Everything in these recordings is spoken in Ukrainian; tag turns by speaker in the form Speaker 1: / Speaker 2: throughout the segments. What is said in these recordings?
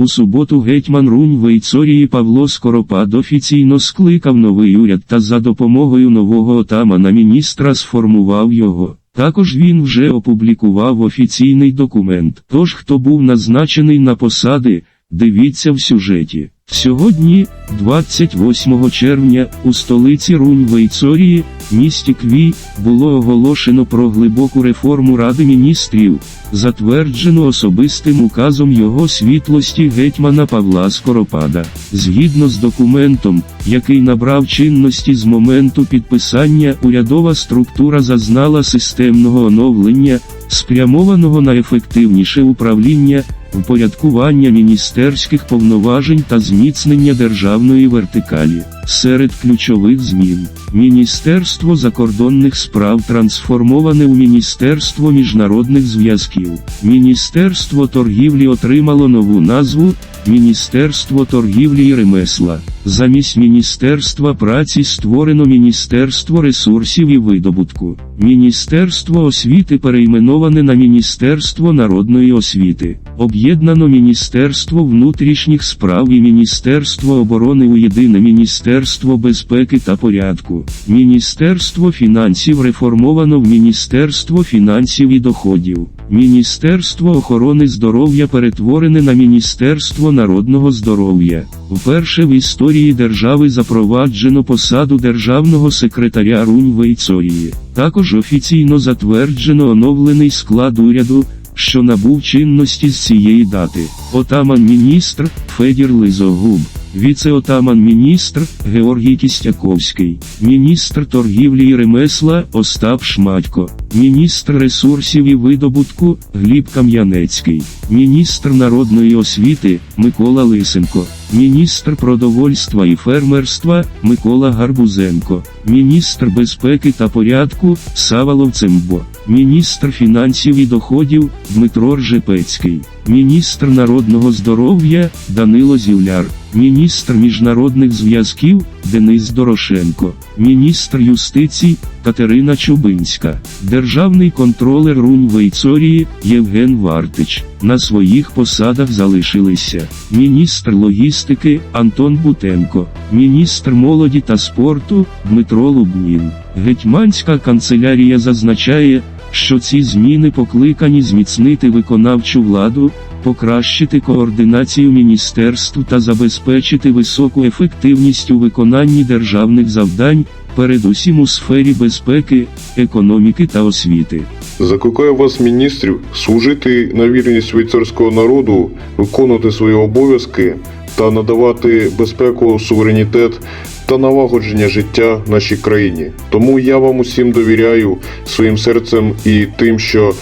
Speaker 1: У суботу гетьман Рунь Вейцорії Павло Скоропад офіційно скликав новий уряд та за допомогою нового отамана міністра сформував його. Також він вже опублікував офіційний документ. Тож хто був назначений на посади, дивіться в сюжеті. Сьогодні, 28 червня, у столиці Рунь Вейцорії, місті Кві, було оголошено про глибоку реформу Ради міністрів, затверджену особистим указом його світлості гетьмана Павла Скоропада. Згідно з документом, який набрав чинності з моменту підписання, урядова структура зазнала системного оновлення, спрямованого на ефективніше управління, впорядкування міністерських повноважень та зміцнення державної вертикалі. Серед ключових змін Міністерство закордонних справ трансформоване у Міністерство міжнародних зв'язків. Міністерство торгівлі отримало нову назву Міністерство торгівлі і ремесла. Замість Міністерства праці створено Міністерство ресурсів і видобутку. Міністерство освіти перейменоване на Міністерство народної освіти. Об'єднано Міністерство внутрішніх справ і Міністерство оборони у єдине Міністерство безпеки та порядку. Міністерство фінансів реформовано в Міністерство фінансів і доходів. Міністерство охорони здоров'я перетворене на Міністерство народного здоров'я. Вперше в історії держави запроваджено посаду державного секретаря Рунь Вейцорії. Також офіційно затверджено оновлений склад уряду, що набув чинності з цієї дати. Отаман-міністр Федір Лизогуб. Віце-отаман-міністр Георгій Кістяковський, міністр торгівлі і ремесла Остап Шматько, міністр ресурсів і видобутку Гліб Кам'янецький, міністр народної освіти Микола Лисенко, міністр продовольства і фермерства Микола Гарбузенко, міністр безпеки та порядку Савалов Цимбо, міністр фінансів і доходів Дмитро Ржепецький, міністр народного здоров'я Данило Зівляр. Міністр міжнародних зв'язків Денис Дорошенко, міністр юстиції Катерина Чубинська, державний контролер Рунь Вейцорії Євген Вартич. На своїх посадах залишилися міністр логістики Антон Бутенко, міністр молоді та спорту Дмитро Лубнін. Гетьманська канцелярія зазначає, що ці зміни покликані зміцнити виконавчу владу, покращити координацію міністерств та забезпечити високу ефективність у виконанні державних завдань, передусім у сфері безпеки, економіки та освіти.
Speaker 2: Закликаю вас, міністрів, служити на вірність швейцарського народу, виконувати свої обов'язки та надавати безпеку, суверенітет та налагодження життя нашій країні. Тому я вам усім довіряю своїм серцем і тим, що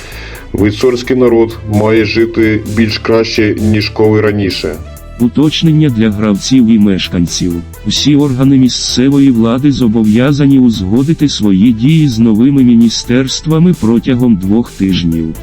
Speaker 2: швейцарський народ має жити більш краще ніж коли раніше.
Speaker 1: Уточнення для гравців і мешканців. Усі органи місцевої влади зобов'язані узгодити свої дії з новими міністерствами протягом двох тижнів.